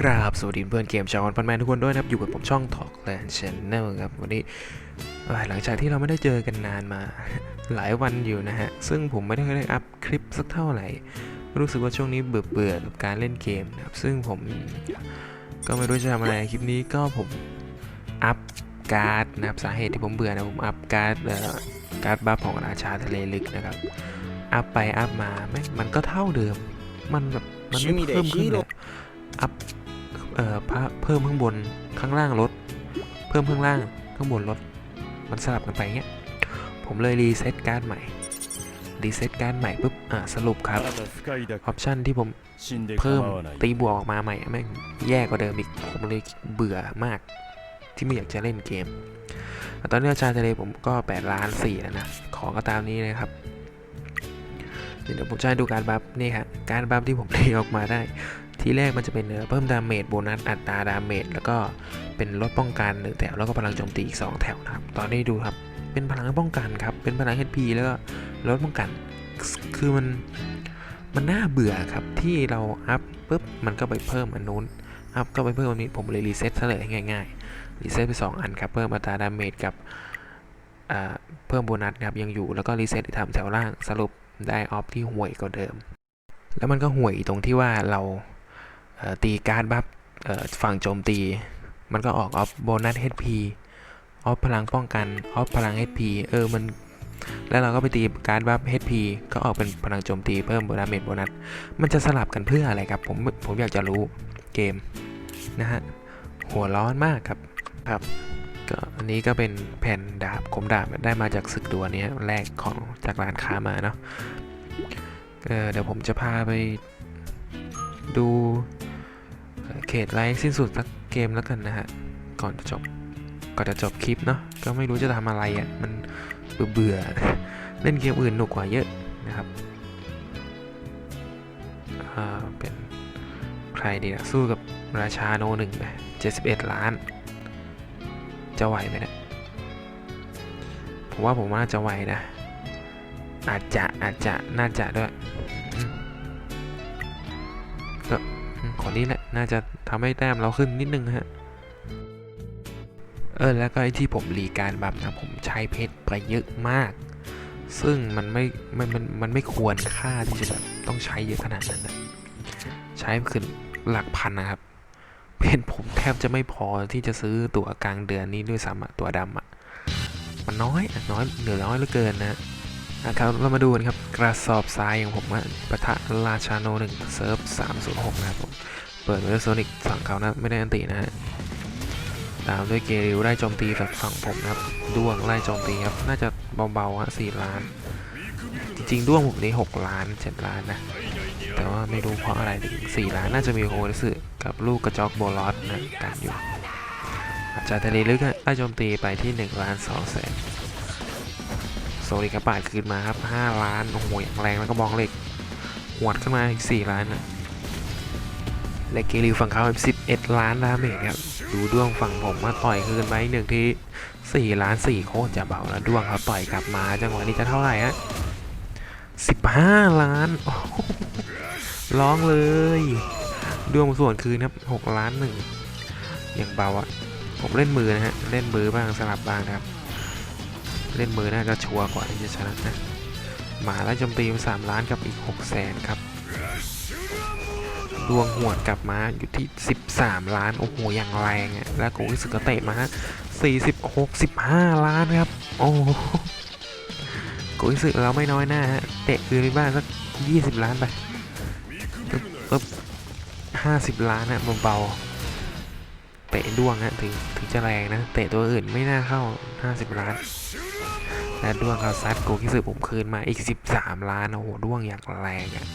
กราบสวัสดีเพื่อนเกมชาวออนพันแมนทุกคนด้วยนะครับ อยู่กับผมช่อง Talk Land Channel ครับ วันนี้หลังจากที่เราไม่ได้เจอกันนานมาหลายวันอยู่นะฮะ ซึ่งผมไม่ได้ได้อัพคลิปสักเท่าไหร่ รู้สึกว่าช่วงนี้เบื่อเบื่อๆกับการเล่นเกมนะครับ ซึ่งผมก็ไม่รู้จะทำอะไรคลิปนี้ก็ผมอัพการ์ดนะครับสาเหตุที่ผมเบื่อนะผมอัพการ์ดการ์ดบัฟของราชาทะเลลึกนะครับอัพไปอัพมาแม่มันก็เท่าเดิม มันแบบมันไม่เพิ่มขึ้นเลยอัพ อ่อพระเพิ่มข้างบนข้างล่างลด เพิ่มข้างล่างข้างบนลด มันสลับกันไปเงี้ย ผมเลยรีเซ็ตการ์ดใหม่ รีเซ็ตการ์ดใหม่ปุ๊บ อ่าสรุปครับออปชันที่ผมเพิ่มตีบวกออกมาใหม่แม่งแย่กว่าเดิมอีก ผมเลยเบื่อมาก ที่ไม่อยากจะเล่นเกม ตอนนี้ชาทะเลผมก็8ล้าน4แล้วนะ ขอก็ตามนี้นะครับ เดี๋ยวผมจะดูการบัฟนี่ครับการบัฟที่ผมได้ออกมาได้ ทีแรกมันจะเป็นเนื้อเพิ่มดาเมจโบนัสอัตราดาเมจแล้วก็เป็นลดป้องกันหนึ่งแถวแล้วก็พลังโจมตีอีก 2 แถวนะครับ ตอนนี้ดูครับ เป็นพลังป้องกันครับ เป็นพลัง HP แล้วก็ลดป้องกัน คือมันมันน่าเบื่อครับที่เราอัพปุ๊บมันก็ไปเพิ่มอันนู้นอัพก็ไปเพิ่มอันนี้ผมเลยรีเซ็ตซะเลยง่ายๆรีเซ็ตไป 2 อันครับเพิ่มอัตราดาเมจกับอ่าเพิ่มโบนัสครับยังอยู่แล้วก็รีเซ็ตทำแถวล่างสรุปได้ออฟที่ห่วยกว่าเดิม แล้วมันก็ห่วยตรงที่ว่าเรา ตีการ์ดบัฟฝั่งโจมตี มันก็ออกออฟโบนัส HP ออฟพลังป้องกัน ออฟพลัง HP เออ มัน แล้วเราก็ไปตีการ์ดบัฟ HP ก็ออกเป็นพลังโจมตีเพิ่มโบนัสเมจโบนัส มันจะสลับกันเพื่ออะไรครับ ผม ผมอยากจะรู้เกมนะฮะ หัวร้อนมากครับ ครับก็อันนี้ก็เป็นแผ่นดาบคมดาบได้มาจากศึกดัวนี้แรกของจากร้านค้ามาเนาะเเดี๋ยวผมจะพาไปดู เขตไลฟ์สิ้นสุดสักเกมแล้วกันนะฮะ ก่อนจะจบ ก่อนจะจบคลิปเนาะ ก็ไม่รู้จะทำอะไรอะ่ะ มันเบื่อเบื่อเล่นเกมอื่นหนุกกว่าเยอะนะครับเป็นใครดีนะสู้กับราชาโนหนึ่งไปเจ็ดสิบเอ็ดล้าน จะไหวไหมเนะี่ยผมว่าผมว่าจะไหวนะ อาจจะอาจจะน่าจะด้วยก็ขอนี้แหละ น่าจะทำให้แต้มเราขึ้นนิดนึงฮะเออแล้วก็ไอ้ที่ผมรีการบัฟนะผมใช้เพชรไปเยอะมาก ซึ่งมันไม่มันมันมันไม่ควรค่าที่จะแบบต้องใช้เยอะขนาดนั้นนะใช้ขึ้นหลักพันนะครับเป็นผมแทบจะไม่พอที่จะซื้อตั๋วกลางเดือนนี้ด้วยซ้ำตั๋วดำอะมันน้อยอะน้อยเหลือน้อยเหลือเกินนะนะครับเรามาดูกันครับ กระสอบทรายของผมอะปะทะราชาโนหนึ่งเซิร์ฟ306นย์หกนะครับผม ปิดเวอร์โซนิกฝั่งเขานะไม่ได้อันตีนะฮะตามด้วยเกริวไล่โจมตีจากฝั่งผมนะครับด้วงไล่โจมตีครับน่าจะเบาๆฮะสี่ล้าน จริงๆด้วงผมนี่หกล้านเจ็ดล้านนะแต่ว่าไม่รู้เพราะอะไรถึงสี่ล้านน่าจะมีโฮลิสึกับลูกกระจอกโบลอสนะกันอยู่อาจารย์ทะเลลึกไล่โจมตีไปที่หนึ่งล้านสองแสนโซลิกระปาดคืนมาครับห้าล้านโอ้โหอย่างแรงแล้วก็บองเหล็กหวดขึ้นมาอีกสี่ล้านนะ และเกริวฝั่งเขาสิบเอ็ดล้านดาเมจครับ ดูด้วงฝั่งผมมาต่อยคืนไปหนึ่งทีสี่ล้านสี่โคตรจะเบาแล้วด้วงเขาต่อยกลับมาจังหวะนี้จะเท่าไหร่ฮะสิบห้าล้านร้องเลยด้วงส่วนคืนครับหกล้านหนึ่งอย่างเบาอะผมเล่นมือนะฮะ เล่นมือบ้างสลับบ้างนะครับ เล่นมือน่าจะชัวร์กว่าที่จะชนะนะหมาแล้วจมตีมาสามล้านกับอีกหกแสนครับ ดวงหวดกลับมาอยู่ที่ 13 ล้าน โอ้โห อย่างแรงอะแล้วกูรู้สึกเตะมา46 15ล้านครับ โอ้โหกูรู้สึกเราไม่น้อยหน้าฮะ เตะคืนไปบ้านสัก 20 ล้านไปปึ๊บ50 ล้านอะเบาๆ เตะดวงฮะถึงถึงจะแรงนะ เตะตัวอื่นไม่น่าเข้า 50 ล้านและดวงเขาซัดกูคิดสึกผมคืนมาอีก 13 ล้าน โอ้โหดวงอย่างแรงอะ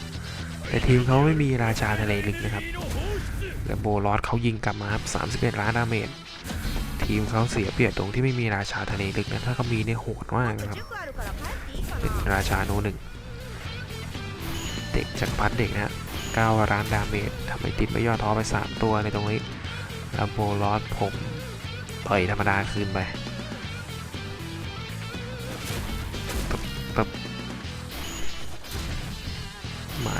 แต่ทีมเขาไม่มีราชาทะเลลึกนะครับและโบลอสเขายิงกลับมาครับ31 ล้านดาเมจทีมเขาเสียเปรียบตรงที่ไม่มีราชาทะเลลึกนะถ้าเขามีเนี่ยโหดมากนะครับ เป็นราชาโนหนึ่งเด็กจากพัดเด็กนะ9ล้านดาเมจทำให้ติดไม่ย่อท้อไป 3 ตัวในตรงนี้แล้วโบลอสผมต่อยธรรมดาคืนไป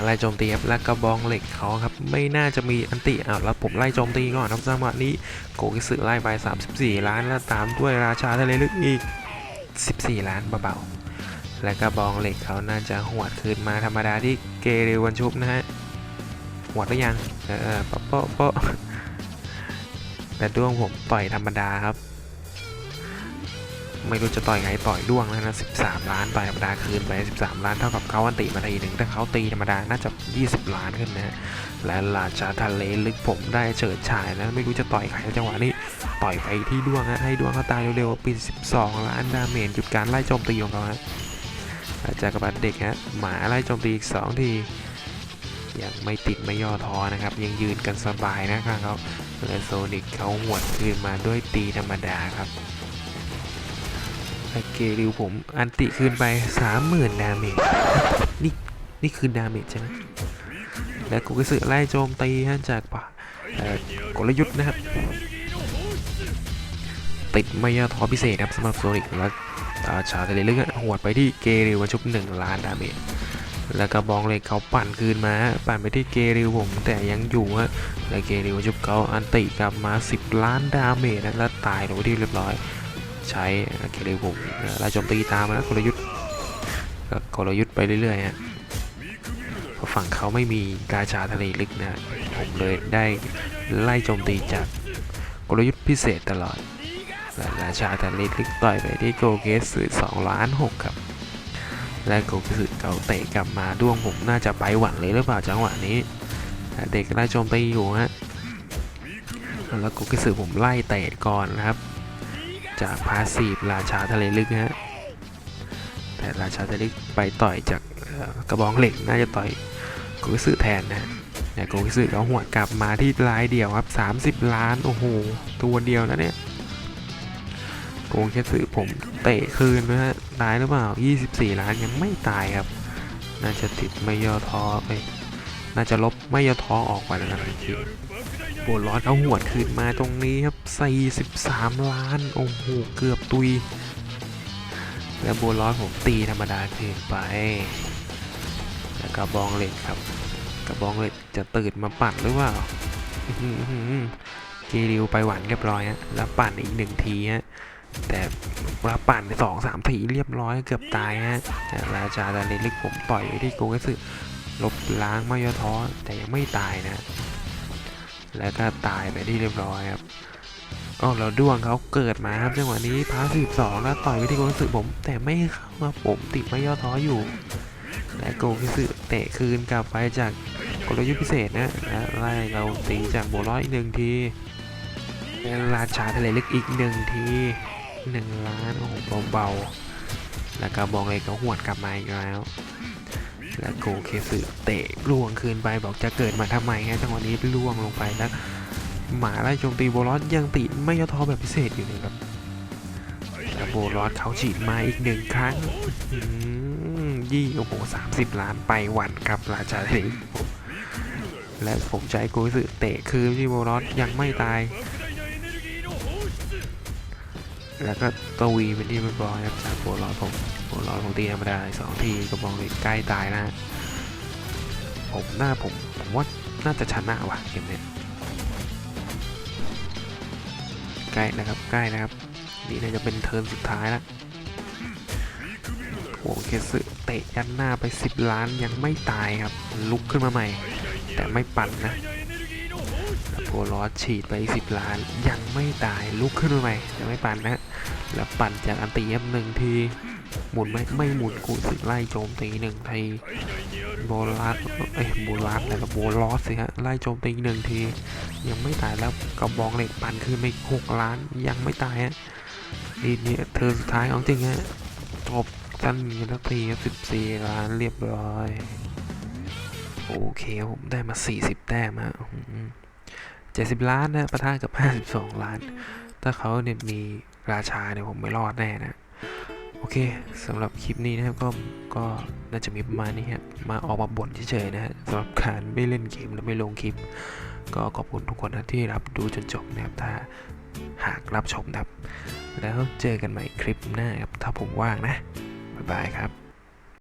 ไล่โจมตีครับแล้วกระบองเหล็กเขาครับไม่น่าจะมีอันติอ้าวแล้วผมไล่โจมตีก่อนครับจังหวะนี้โกกิสึไล่ไป 34 ล้านแล้วตามด้วยราชาทะเลลึกอีก 14 ล้านเบาๆและกระบองเหล็กเขาน่าจะหวดคืนมาธรรมดาที่เกเรวันชุบนะฮะหวดหรือยังเออเปาะเปาะแต่ด้วงผมต่อยธรรมดาครับ ไม่รู้จะต่อยไงต่อยด้วงแล้วนะ 13 ล้านต่อยธรรมดาคืนไป 13 ล้านเท่ากับเขาอันติมาทีหนึ่งถ้าเขาตีธรรมดาน่าจะ 20 ล้านขึ้นนะและราชาทะเลลึกผมได้เฉิดฉายนะไม่รู้จะต่อยใครจังหวะนี้ต่อยไปที่ด้วงฮะให้ด้วงเขาตายเร็วๆปี12 ล้านดาเมจหยุดการไล่โจมตีของเขาฮะอาจากกระบาดเด็กฮะหมาไล่โจมตีอีก 2 ทียังไม่ติดไม่ย่อท้อนะครับ ยังยืนกันสบายนะครับเขาและโซนิกเขาหวดคืนมาด้วยตีธรรมดาครับ โอเคริวผมอันติคืนไป 30,000 ดาเมจนี่นี่คือดาเมจใช่ไหมและกูก็สึไล่โจมตีฮะจากป่าเอ่อกลยุทธ์นะครับ ติดไม่ย่อท้อพิเศษครับสำหรับโซนิกและราชาทะเลลึกอะหวดไปที่เกริวมาชุบ1ล้านดาเมจแล้วก็บองเหล็กเขาปั่นคืนมา ปั่นไปที่เกริวผมแต่ยังอยู่ฮะและเกริวชุบเขาอันติกลับมา 10 ล้านดาเมจนะแล้วตายลงไปที่เรียบร้อย ใช้เกเรผมไล่โจมตีตามมาแล้วกลยุทธ์ก็กลยุทธ์ไปเรื่อยๆฮะพราะฝั่งเขาไม่มีราชาทะเลลึกนะผมเลยได้ไล่โจมตีจากกลยุทธ์พิเศษตลอดและราชาทะเลลึกต่อยไปที่โกเกสึสองล้านหกครับ และโกเกสึเขาเตะกลับมาด้วงผมน่าจะไปหวั่นเลยหรือเปล่าจังหวะนี้เด็กไล่โจมตีอยู่ฮะแล้วโกเกสึผมไล่เตะก่อนนะครับ จากพาสีฟราชาทะเลลึกนะฮะแต่ราชาทะเลลึกไปต่อยจากกระบองเหล็กน่าจะต่อยโกกิสึแทนนะแต่โกกิสึเขาหัวกลับมาที่ลายเดียวครับ 30 ล้านโอ้โหตัวเดียวนะเนี่ยโกกิสึผมเตะคืนนะฮะตายหรือเปล่า 24 ล้านยังไม่ตายครับ น่าจะติดไม่ย่อท้อเอ้ยน่าจะลบไม่ย่อท้อออกไปแล้วนะที โบร้อนเอาหัวคืนมาตรงนี้ครับ 43 ล้าน โอ้โห เกือบตุย แล้วโบร้อนผมตีธรรมดาคืนไป แล้วกระบองเหล็กครับ กระบองเหล็กจะตื่นมาปั่นหรือเปล่าเกริวไปหวานเรียบร้อยฮะ แล้วปั่นอีกหนึ่งทีฮะ แต่ว่าปั่นไปสองสามทีเรียบร้อยเกือบตายฮะแต่ราชาดาเนลิกผมต่อยไปที่โกเกสึลบล้างม่ย่อท้อแต่ยังไม่ตายนะ แล้วก็ตายไปที่เรียบร้อยครับอ๋อแล้วด้วงเขาเกิดมาครับจังหวะนี้พาสิบสองแล้วต่อยไปที่โกคิสึผม แต่ไม่เข้ามาผมติดไม่ย่อท้ออยู่ และโกคิสึเตะคืนกลับไปจากกลยุทธ์พิเศษนะและไล่เราตีจากโบร้อยอีกหนึ่งทีและราชาทะเลลึกอีกหนึ่งทีหนึ่งล้านโอ้โหเบาๆแล้วก็บองเลยก็หวดกลับมาอีกแล้ว และโกเคสึเตะล่วงคืนไปบอกจะเกิดมาทำไมฮะจังหวะนี้ล่วงลงไปแล้วหมาไล่โจมตีโบลอสยังติดไม่ย่อท้อแบบพิเศษอยู่เลยครับแล้วโบลอสเขาฉีดมาอีกหนึ่งครั้งยี่โอ้โหสามสิบล้านไปหวันครับราชาเทนและผมใช้โกเคสึเตะคืนที่โบลอสยังไม่ตายแล้วก็ตวีเป็นที่เรียบร้อยครับจากโบลอสผม โบลอสผมตีธรรมดาสองทีกระบองเหล็กใกล้ตายนะผมหน้าผมผมว่าน่าจะชนะว่ะเกมเนี้ยใกล้นะครับใกล้นะครับนี่น่าจะเป็นเทิร์นสุดท้ายล้วโอ้เคสึเตะยันหน้าไป 10 ล้านยังไม่ตายครับ ลุกขึ้นมาใหม่ แต่ไม่ปั่นนะโพลอสฉีดไป 10 ล้านยังไม่ตายลุกขึ้นมาใหม่ยังไม่ปั่นนะแล้วปั่นจากอันตีเอฟหนึ่งที หมุนไหมไม่หมุนกูสึไล่โจมตีหนึ่งทีโบลัสเอ้ยโบลัสแล้วก็โบลอสสิฮะไล่โจมตีหนึ่งที ยังไม่ตายแล้วกระบองเหล็กปั่นคืนไปอีกหกล้านยังไม่ตายฮะนี่เนี่ยเธอสุดท้ายของจริงฮะจบสั้นมีนาทีสิบสี่ล้านเรียบร้อย โอเคผมได้มาสี่สิบแต้มฮะเจ็ดสิบล้านนะประทะกับห้าสิบสองล้าน ถ้าเขาเนี่ยมีราชาเนี่ยผมไม่รอดแน่นะโอเคสำหรับคลิปนี้นะครับก็ก็น่าจะมีประมาณนี้ครับมาออกมาบ่นเฉยๆนะฮะสำหรับการไม่เล่นเกมและไม่ลงคลิป ก็ขอบคุณทุกคนนะที่รับดูจนจบนะครับถ้าหากรับชมนะครับ แล้วเจอกันใหม่คลิปหน้าครับถ้าผมว่างนะ บ๊ายบายครับ